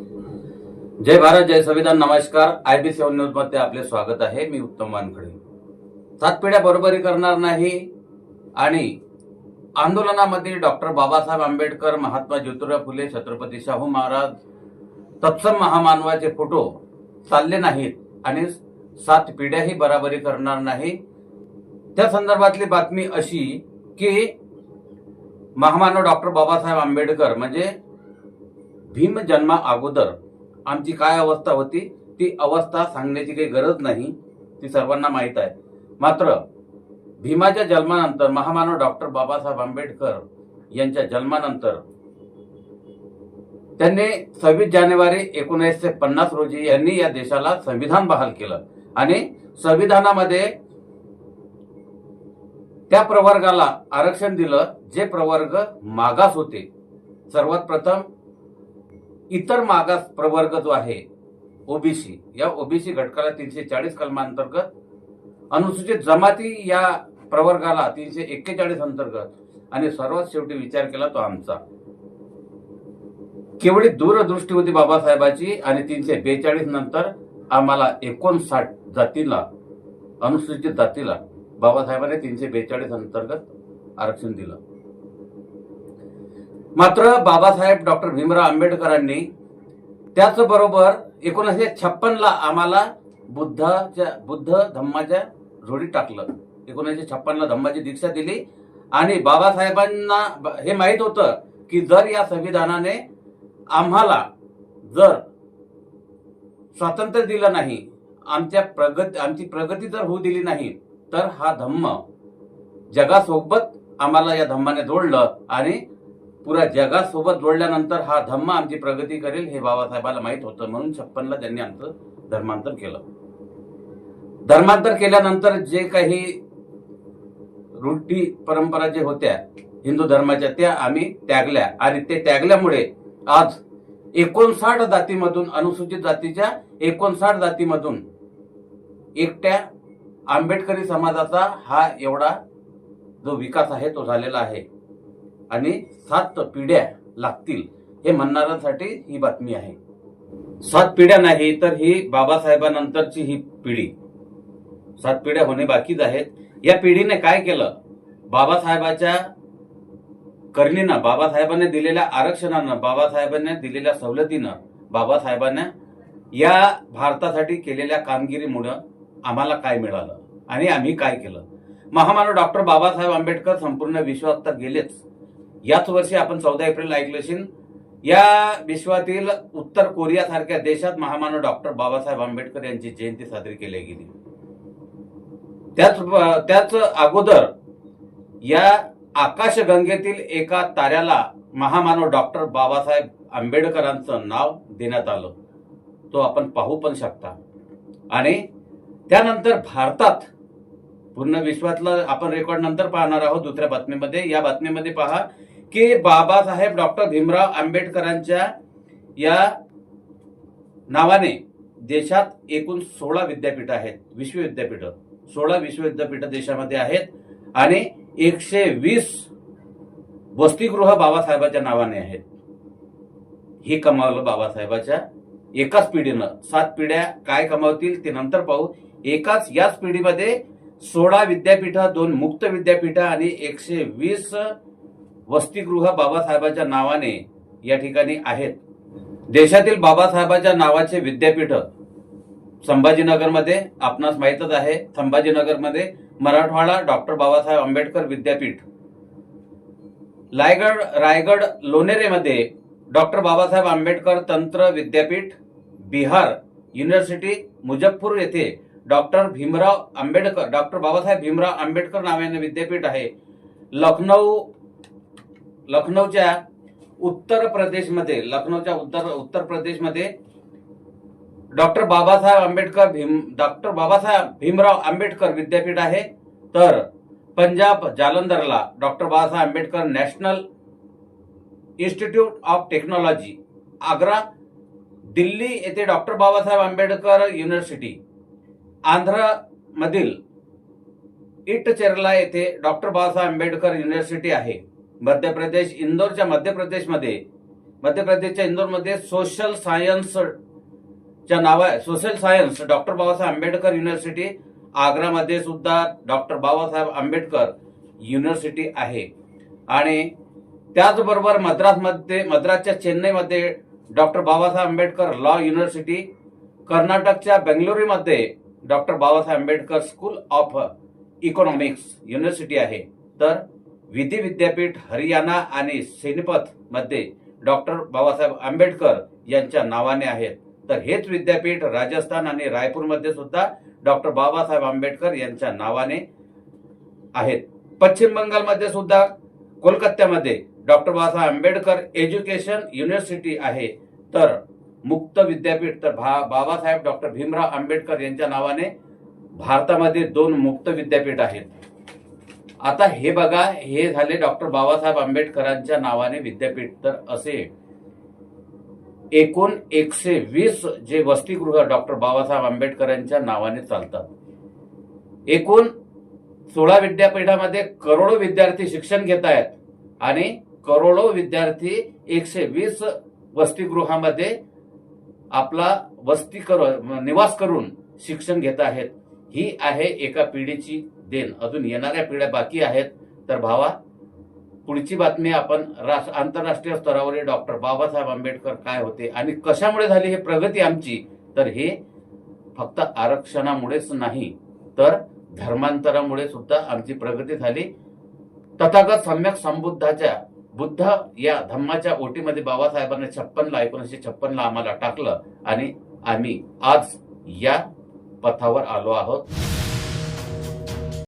जय भारत जय संविधान. नमस्कार. आय बी सेवन न्यूजमध्ये आपले स्वागत आहे. मी उत्तम वानखडे. सात पिढ्या बरोबरी करणार नाही आणि आंदोलनामध्ये डॉक्टर बाबासाहेब आंबेडकर महात्मा ज्योतिराव फुले छत्रपती शाहू महाराज तत्सम महामानवाचे फोटो चालले नाहीत आणि सात पिढ्याही बराबरी करणार नाही. त्या संदर्भातली बातमी अशी की महामानव डॉक्टर बाबासाहेब आंबेडकर म्हणजे भीम जन्मा अगोदर आमची काय अवस्था होती ती अवस्था सांगण्याची काही गरज नाही ती सर्वांना माहीत आहे. मात्र भीमाच्या जन्मानंतर महामानव डॉक्टर बाबासाहेब आंबेडकर यांच्या जन्मानंतर त्यांनी सव्वीस जानेवारी एकोणीसशे पन्नास रोजी यांनी या देशाला संविधान बहाल केलं. आणि संविधानामध्ये त्या प्रवर्गाला आरक्षण दिलं जे प्रवर्ग मागास होते. सर्वात प्रथम इतर मागास प्रवर्ग जो आहे ओबीसी या ओबीसी घटकाला तीनशे चाळीस कलमांतर्गत अनुसूचित जमाती या प्रवर्गाला तीनशे एक्केचाळीस अंतर्गत आणि सर्वात शेवटी विचार केला तो आमचा. केवढी दूरदृष्टी होती बाबासाहेबाची आणि तीनशे बेचाळीस नंतर आम्हाला एकोणसाठ जातीला अनुसूचित जातीला बाबासाहेबांनी तीनशे बेचाळीस अंतर्गत आरक्षण दिलं. मात्र बाबासाहेब डॉक्टर भीमराव आंबेडकरांनी त्याचबरोबर एकोणीसशे छप्पनला आम्हाला बुद्धाच्या बुद्ध धम्माच्या जोडीत टाकलं. एकोणीसशे छप्पनला धम्माची दीक्षा दिली. आणि बाबासाहेबांना हे माहीत होतं की जर या संविधानाने आम्हाला जर स्वातंत्र्य दिलं नाही आमच्या प्रगती आमची प्रगती जर होऊ दिली नाही तर हा धम्म जगासोबत आम्हाला या धम्माने जोडलं आणि पुरा जगासोबत जोडल्यानंतर हा धम्म आमची प्रगती करेल हे बाबासाहेबाला माहीत होतं म्हणून छप्पनला त्यांनी आमचं धर्मांतर केलं. धर्मांतर केल्यानंतर जे काही रूढी परंपरा जे होत्या हिंदू धर्माच्या त्या आम्ही त्यागल्या. आणि ते त्यागल्यामुळे आज एकोणसाठ जातीमधून अनुसूचित जातीच्या एकोणसाठ जातीमधून एकट्या आंबेडकरी समाजाचा हा एवढा जो विकास आहे तो झालेला आहे. आणि सात पिढ्या लागतील हे म्हणणाऱ्यांसाठी ही बातमी आहे. सात पिढ्या नाही तर ही बाबासाहेबांनंतरची ही पिढी. सात पिढ्या होणे बाकीच आहेत. या पिढीने काय केलं? बाबासाहेबाच्या करणीनं बाबासाहेबांनी दिलेल्या आरक्षणानं बाबासाहेबांनी दिलेल्या सवलतीनं बाबासाहेबांना या भारतासाठी केलेल्या कामगिरीमुळं आम्हाला काय मिळालं आणि आम्ही काय केलं? महामानव डॉक्टर बाबासाहेब आंबेडकर संपूर्ण विश्वात तर गेलेच. याच वर्षी आपण चौदा एप्रिल ऐकलं या विश्वातील उत्तर कोरिया सारख्या देशात महामानव डॉक्टर बाबासाहेब आंबेडकर यांची जयंती साजरी केली गेली. त्याच त्याच अगोदर या आकाशगंगेतील एका ताऱ्याला महामानव डॉक्टर बाबासाहेब आंबेडकरांचं नाव देण्यात आलं. तो आपण पाहू पण शकता. आणि त्यानंतर भारतात पूर्ण विश्वातलं आपण रेकॉर्ड नंतर पाहणार आहोत दुसऱ्या बातमीमध्ये. या बातमीमध्ये पहा के बाबासाहेब डॉक्टर भीमराव आंबेडकरांच्या या नावाने देशात एकूण सोळा विद्यापीठ आहेत विश्वविद्यापीठ. सोळा विश्वविद्यापीठ देशामध्ये आहेत आणि एकशे वीस वसतिगृह बाबासाहेबाच्या नावाने आहेत. हे कमावलं बाबासाहेबाच्या एकाच पिढीनं. सात पिढ्या काय कमावतील ते नंतर पाहू. एकाच याच पिढीमध्ये सोळा विद्यापीठ दोन मुक्त विद्यापीठ आणि एकशे वीस वसतिगृह बाबासाहेबांच्या नावाने या ठिकाणी आहेत. देशातील बाबासाहेबांच्या नावाचे विद्यापीठ संभाजीनगरमध्ये आपणास माहीतच आहे. संभाजीनगरमध्ये मराठवाडा डॉक्टर बाबासाहेब आंबेडकर विद्यापीठ रायगड रायगड लोणेरेमध्ये डॉक्टर बाबासाहेब आंबेडकर तंत्र विद्यापीठ बिहार युनिव्हर्सिटी मुजफ्फर येथे डॉक्टर भीमराव आंबेडकर डॉक्टर बाबासाहेब भीमराव आंबेडकर नावाने विद्यापीठ आहे. लखनौ लखनौच्या उत्तर प्रदेशमध्ये लखनौच्या उत्तर उत्तर प्रदेशमध्ये डॉक्टर बाबासाहेब आंबेडकर भीम डॉक्टर बाबासाहेब भीमराव आंबेडकर विद्यापीठ आहे. तर Punjab जालंधरला doctor Babasaheb Ambedkar national institute of technology Agra Delhi येथे डॉक्टर बाबासाहेब आंबेडकर युनिव्हर्सिटी आंध्रमधील इटचेरला येथे डॉक्टर बाबासाहेब आंबेडकर युनिव्हर्सिटी आहे. मध्य प्रदेश इंदोरच्या मध्य प्रदेशमध्ये मध्य प्रदेशच्या इंदोरमध्ये सोशल सायन्स च्या नाव आहे social science doctor Babasaheb Ambedkar university आग्रामध्ये सुद्धा डॉक्टर बाबासाहेब आंबेडकर युनिव्हर्सिटी आहे. आणि त्याचबरोबर मद्रासमध्ये मद्रासच्या चेन्नईमध्ये doctor Babasaheb Ambedkar law university कर्नाटकच्या बेंगलुरूमध्ये doctor Babasaheb Ambedkar school of economics university आहे. तर विधी विद्यापीठ हरियाणा आणि सोनीपत मध्ये डॉक्टर बाबासाहेब आंबेडकर यांच्या नावाने आहेत. तर हेच विद्यापीठ राजस्थान आणि रायपूरमध्ये सुद्धा डॉक्टर बाबासाहेब आंबेडकर यांच्या नावाने आहेत. पश्चिम बंगालमध्ये सुद्धा कोलकात्यामध्ये doctor Babasaheb Ambedkar education university आहे. तर मुक्त विद्यापीठ तर भा बाबासाहेब डॉक्टर भीमराव आंबेडकर यांच्या नावाने भारतामध्ये दोन मुक्त विद्यापीठ आहेत. आता हे बघा हे झाले डॉक्टर बाबासाहेब आंबेडकरांच्या नावाने विद्यापीठ. तर असे एकूण एकशे वीस जे वसतिगृह डॉक्टर बाबासाहेब आंबेडकरांच्या नावाने चालतात. एकूण सोळा विद्यापीठामध्ये करोडो विद्यार्थी शिक्षण घेत आहेत आणि करोडो विद्यार्थी एकशे वीस वसतिगृहामध्ये आपला वस्ती कर निवास करून शिक्षण घेत आहेत. ही आहे एका पिढीची देन. अजून येणाऱ्या पिढ्या बाकी आहेत. तर भावा पुढची बातमी आपण रास- आंतरराष्ट्रीय स्तरावरील डॉक्टर बाबासाहेब आंबेडकर काय होते आणि कशामुळे झाली हे प्रगती आमची तर हे फक्त आरक्षणामुळेच नाही तर धर्मांतरामुळे सुद्धा आमची प्रगती झाली. तथागत सम्यक संबुद्धाच्या बुद्ध या धम्माच्या ओटीमध्ये बाबासाहेबांनी छप्पनला एकोणीसशे छप्पनला आम्हाला टाकलं आणि आम्ही आज या पथावर आलो आहोत.